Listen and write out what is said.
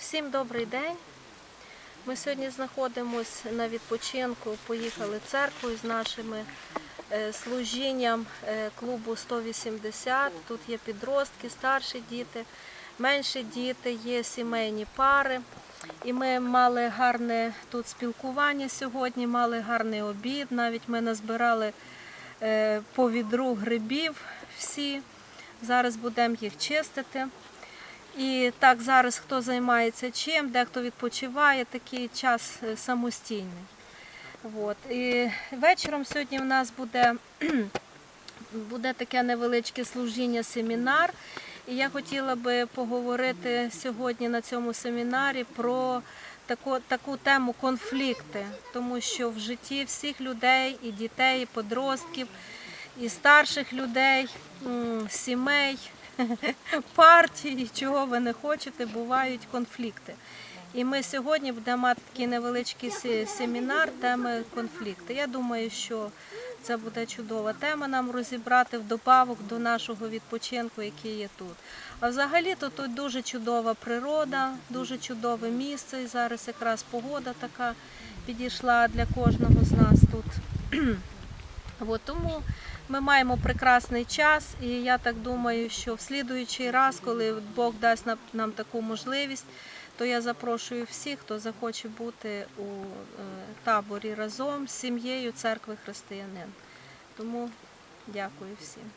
Всім добрий день. Ми сьогодні знаходимося на відпочинку. Поїхали церквою з нашими е, служінням е, клубу 180. Тут є підростки, старші діти, менші діти, є сімейні пари. І ми мали гарне тут спілкування сьогодні, мали гарний обід. Навіть ми назбирали е, по відру грибів всі. Зараз будемо їх чистити. І так зараз хто займається чим, дехто відпочиває, такий час е, самостійний. От. І вечором сьогодні в нас буде, буде таке невеличке служіння, семінар. І я хотіла би поговорити сьогодні на цьому семінарі про таку, таку тему конфлікти, тому що в житті всіх людей, і дітей, і подростків, і старших людей, сімей, партій, чого ви не хочете, бувають конфлікти. І ми сьогодні будемо мати такий невеличкий семінар теми конфлікти. Я думаю, що це буде чудова тема нам розібрати вдобавок до нашого відпочинку, який є тут. А взагалі-то тут дуже чудова природа, дуже чудове місце. І зараз якраз погода така підійшла для кожного з нас тут. От, тому ми маємо прекрасний час, і я так думаю, що в слідуючий раз, коли Бог дасть нам, таку можливість, то я запрошую всіх, хто захоче бути у е, таборі разом з сім'єю церкви християнин. Тому дякую всім.